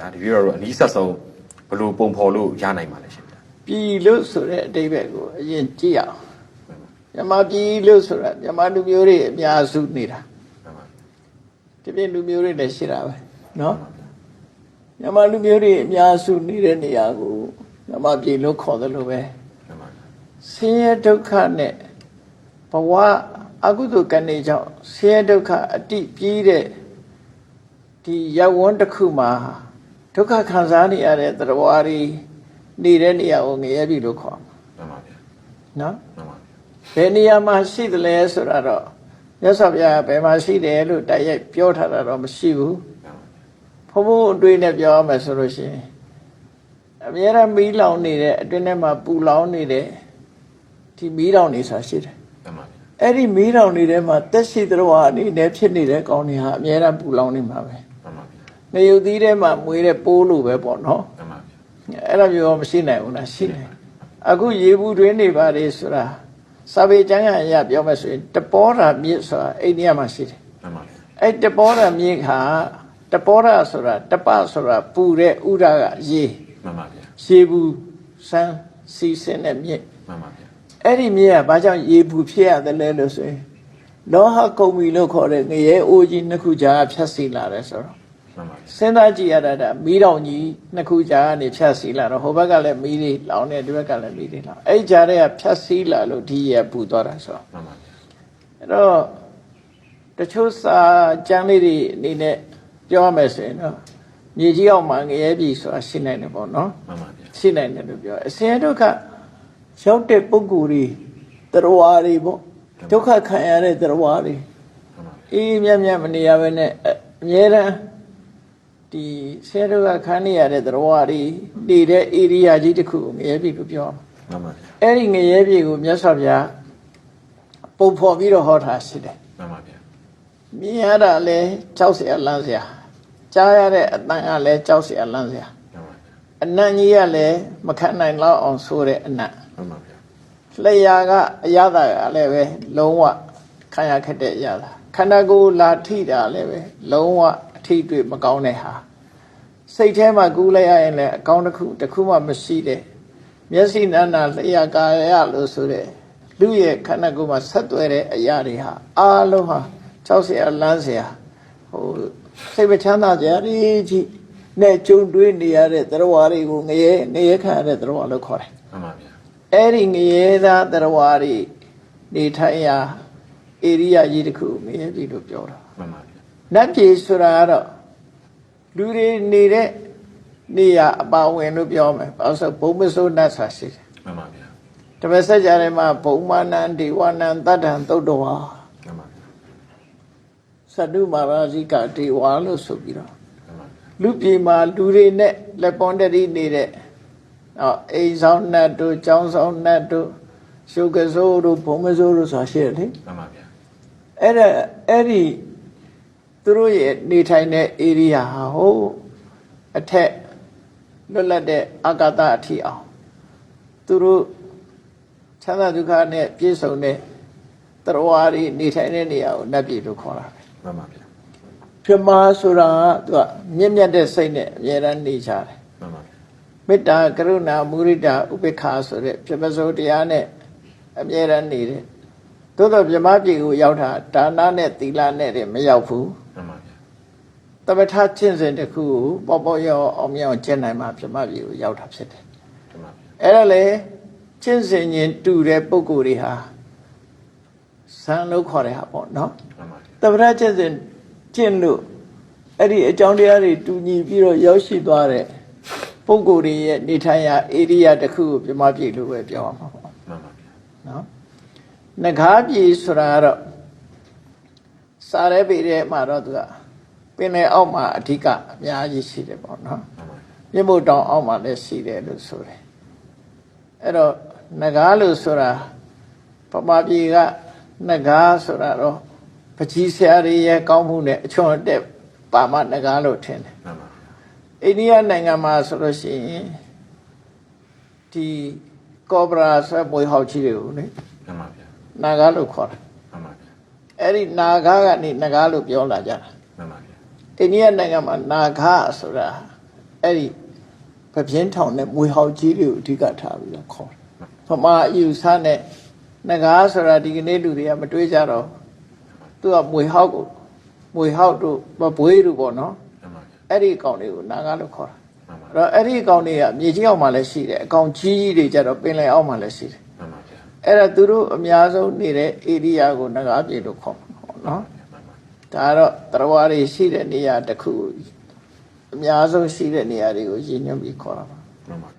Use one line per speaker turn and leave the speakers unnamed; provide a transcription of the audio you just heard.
ဒါတပည့်တော်တို့အနည်းဆက်ဆုံးဘယ်လိုပုံဖော်လို့ရနိုင်ပါလဲရှင်ဗျာ
ပြည်လို့ဆိုတဲ့အတိပ္ပယ်ကိုအရင်ကြည့်အောင်မြန်မာပြည်လို့ဆိုတာမြန်မာလူမျိုးတွေအများစုနေတာ
မှန်ပါ
ဒီပြင်လူမျိုးတွေလည်းရှိတာပဲเนาะမြန်မာလူမျိုးတွေအများစုနေတဲ့နေရာကိုမြန်မာပြည်လို့ခေါ်တယ်လို့ပဲ
မှန်ပါ
ဆင်းရဲဒုက္ခနဲ့ဘဝအကုသိုလ်ကံတွေကြောင့်ဆင်းရဲဒုက္ခအတိပြီးတဲ့ဒီရဝန်းတစ်ခုမှာ ဒုက္ခခံစားနေရတဲ့သတ္တဝါတွေနေတဲ့နေရာကိုငရဲပြီလို့ခေါ်မှာ
မှန်ပါဗျာ
နော်
မှန်ပါ
ဘယ်နေရာမှာရှိသလဲဆိုတာတော့မြတ်စွာဘုရားကဘယ်မှာရှိတယ်လို့တိုက်ရိုက်ပြောထားတာတော့မရှိဘူး
မှန်ပါ
ဘုံဘုံအတွေ့နဲ့ပြောရမယ်ဆိုလို့ရှိရင်အများရမီးလောင်နေတဲ့အတွင်းထဲမှာပူလောင်နေတဲ့ဒီမီးလောင်နေဆိုတာရှိတယ်
မှန်ပါဗျာ
အဲ့ဒီမီးလောင်နေတဲ့မှာတက်ရှိသတော်အနေနဲ့ဖြစ်နေတဲ့ကောင်းတွေဟာအများရပူလောင်နေမှာပဲ
မှ န်ပါဗျာ
နေယုတ်သီးထဲမှာမွေးတဲ့ပိုးလိုပဲပေါ့နော်
မှန်ပါဗျာ
အဲ့လိုမျိုးမရှိနိုင်ဘူးလားရှိတယ်အခုရေဘူးတွင်းနေပါလေဆိုတာစာပေကျမ်းကအရာပြောမယ်ဆိုရင်တပောဓာမြစ်ဆိုတာအိန္ဒိယမှာရှိတယ်
မှန်ပါဗျာ
အဲ့တပောဓာမြစ်ဟာတပောဓာဆိုတာတပဆိုတာပူတဲ့ဥဒကရေ
မှန်ပါဗျာ
ရေဘူးစမ်းစီစင်းတဲ့မြစ်
မှန်ပါဗျာ
အဲ့ဒီမြစ်ကဘာကြောင့်ရေဘူးဖြစ်ရတယ်လဲလို့ဆိုရင်လောဟကုံမီလို့ခေါ်တဲ့ငရဲအိုးကြီးနှစ်ခုကြားကဖြတ်စီလာတယ်ဆိုတော့
မှန်ပါဗျာ
စဉ်းစားကြည့်ရတာဒါမီးတောင်ကြီးနှစ်ခုကြားကနေဖြတ်စီလာတော့ဟိုဘက်ကလည်းမီးတွေလောင်နေဒီဘက်ကလည်းမီးတွေလောင်အဲ့ဒီကြားထဲကဖြတ်စီလာလို့ဒီရပူသွားတာဆိုတော့
မှန်ပါဗျာ
အဲ့တော့တချို့စာကျမ်းလေးတွေအနေနဲ့ပြောရမယ်ဆိုရင်တော့မြေကြီးအောက်မှာငရဲပြည်ဆိုတာရှိနိုင်တယ်ပေါ့နော်
မှန်ပါဗျာ
ရှိနိုင်တယ်လို့ပြောအစင်ဒုက္ခရောက်တဲ့ပုဂ္ဂိုလ်တွေတရားတွေပေါ့ဒုက္ခခံရတဲ့တရားတွေ
မှန်ပါဗျာ
အေးမြတ်မြတ်မနေရဘဲနဲ့အအမြဲတမ်း ဒီဆရာတို့ကခန်းနေရတဲ့သရဝတွေနေတဲ့ area ကြီးတစ်ခုကိုငရဲပြည်လို့ပြောမှာ
မှန်ပါဗျာ
အဲ့ဒီငရဲပြည်ကိုမြတ်စွာဘုရားပုံဖော်ပြီးတော့ဟောထားရှိတယ်
မှန်ပါဗျာ
မြင်ရတာလဲကြောက်စရာလန့်စရာကြားရတဲ့အတန်ကလဲကြောက်စရာလန့်
စရာ
အနံ့ကြီးကလည်းမခံနိုင်တော့အောင်ဆိုတဲ့အနံ့
မှန်ပါဗျာ
လျှာကအရသာကလည်းပဲလုံးဝခံရခက်တဲ့အရသာခန္ဓာကိုယ်လာထိတာလည်းပဲလုံးဝ ထိတွေ့မကောင်းတဲ့ဟာစိတ်ထဲမှာကူးလိုက်ရရင်လည်းအကောင်းတစ်ခုတစ်ခုမှမရှိတဲ့မျက်စိနာနာလျှာကာယလို့ဆိုတဲ့လူရဲ့ခန္ဓာကိုယ်မှာဆက်သွယ်တဲ့အရာတွေဟာအားလုံးဟာကြောက်စရာလန်းစရာဟိုစိတ်မချမ်းသာကြရည်ကြီးနဲ့ကြုံတွေ့နေရတဲ့သရဝါတွေကိုငရဲငရဲခံရတဲ့သရဝါလို့ခေါ်တယ်
မှန်ပါဗျာ
အဲ့ဒီငရဲသားသရဝါတွေနေထိုင်ရာဧရိယာကြီးတစ်ခုငရဲကြီးလို့ပြောတာ
မှန်ပါ
နတ်ပြည်ဆိုတာကတော့လူတွေနေတဲ့နေရာအပါဝင်လို့ပြောမယ်ဘာလို့ဆိုဘုံမစိုးနတ်ဆာရှိတယ်
မှန်ပါဗျာ
တပည့်ဆက်ကြထဲမှာဘုံမာနံဒေဝနံတတ္တံသုတ်တော်ဟာ
မှန်ပါဗျာ
သတ္တုမာရာဇိကဒေဝလို့ဆိုပြီးတော့
မှန်ပါဗျာ
လူပြည်မှာလူတွေနဲ့လက်ပွန်တတိနေတဲ့အော်အိမ်ဆောင်နတ်တို့ကျောင်းဆောင်နတ်တို့ရှုပ်ကစိုးတို့ဘုံမစိုးတို့ဆိုတာရှိတယ်လေ
မှန်ပါဗျာ
အဲ့ဒါအဲ့ဒီ သူတို့ရဲ့နေထိုင်တဲ့ area ဟာဟိုအထက်လွတ်လပ်တဲ့အာကာသအထီအောင်သူတို့ချမ်းသာဒုက္ခနဲ့ပြည့်စုံတဲ့တရားဝါတွေနေထိုင်တဲ့နေရာကိုနတ်ပြည်လို့ခေါ်တာပဲ
မှန်ပါဗျာ
ပြမဆိုတာကသူကမြင့်မြတ်တဲ့စိတ်နဲ့အမြဲတမ်းနေကြတယ်
မှန်ပါဗျာ
မေတ္တာကရုဏာမုရိဒာဥပေက္ခာဆိုတဲ့ပြမစိုးတရားနဲ့အမြဲတမ်းနေတဲ့သို့တော့ပြမပြည်ကိုရောက်တာဒါနနဲ့သီလနဲ့တည်းမရောက်ဘူး
မှန်ပါဗျာ
တပထချင်းစဉ်တစ်ခုကိုပေါ့ပေါ့ရောအောင်မြောင်ကျင့်နိုင်မှပြမပြည်ကိုရောက်တာဖြစ်တယ်
မှန်ပါဗျာ
အဲ့ဒါလေချင်းစဉ်ချင်းတူတဲ့ပုံကိုယ်တွေဟာဇန်လို့ခေါ်တဲ့ဟာပေါ့နော်
မှန်ပါဗျာ
တပထချင်းစဉ်ကျင့်လို့အဲ့ဒီအကြောင်းတရားတွေတူညီပြီးတော့ရောက်ရှိသွားတဲ့ပုံကိုယ်တွေရဲ့နေထိုင်ရာဧရိယာတစ်ခုကိုပြမပြည်လို့ပဲပြောရမှာပေါ့
မှန်ပါဗျာ
နော်ငကားပြည်ဆိုတာကတော့စားရဲပေတဲ့မှာတော့သူက ပင်လယ်အောက်မှာအဓိကအများကြီးရှိတယ်ပေါ့နော်
မှန်ပါဗျာ
မြင့်မို့တောင်အောက်မှာလည်းရှိတယ်လို့ဆိုတယ်အဲ့တော့ငကားလို့ဆိုတာပမာပြည်ကငကားဆိုတာတော့ပကြီးဆရာတွေရဲ့ကောင်းမှုနဲ့အချွန်တက်ပါမငကားလို့ထင်တယ်
မှန်ပါဗျာ
အိန္ဒိယနိုင်ငံမှာဆိုလို့ရှိရင်ဒီကောဘရာဆွဲမွေးဟောက်ကြီးတွေကိုလေ
မှန်ပါဗျာ
နာဂလို့ခေါ်တာ
မှန်ပါဗျာ
အဲ့ဒီနာဂကနေနဂလို့ပြောလာကြတာ
မှန်ပါဗျာ
အိန္ဒိယနိုင်ငံမှာနာဂဆိုတာအဲ့ဒီပပြင်းထောင်နဲ့မွေဟောက်ကြီးတွေကိုအဓိကထားပြီးတော့ခေါ်တယ်ဗမာအယူဆနဲ့ငကားဆိုတာဒီကနေ့လူတွေကမတွေးကြတော့သူကမွေဟောက်ကိုမွေဟောက်တို့မဘွေးတို့ပေါ့နော်
မှန်ပါဗျာ
အဲ့ဒီအကောင်တွေကိုနာဂလို့ခေါ်တာ
မှန်ပါ
အဲ့တော့အဲ့ဒီအကောင်တွေကမြေကြီးအောက်မှာလည်းရှိတယ်အကောင်ကြီးကြီးတွေကြတော့ပင်လယ်အောက်မှာလည်းရှိတယ်
မှန်ပါဗျာ
အဲ့ဒါသူတို့အများဆုံးနေတဲ့ area ကိုနဂါပြေလို့ခေါ်မှာပေါ့နော်
မှန်ပါ
ဒါကတော့တရားဝါတွေရှိတဲ့နေရာတစ်ခုကိုအများဆုံးရှိတဲ့နေရာတွေကိုရည်ညွှန်းပြီးခေါ်တာပါ
မှန်ပါ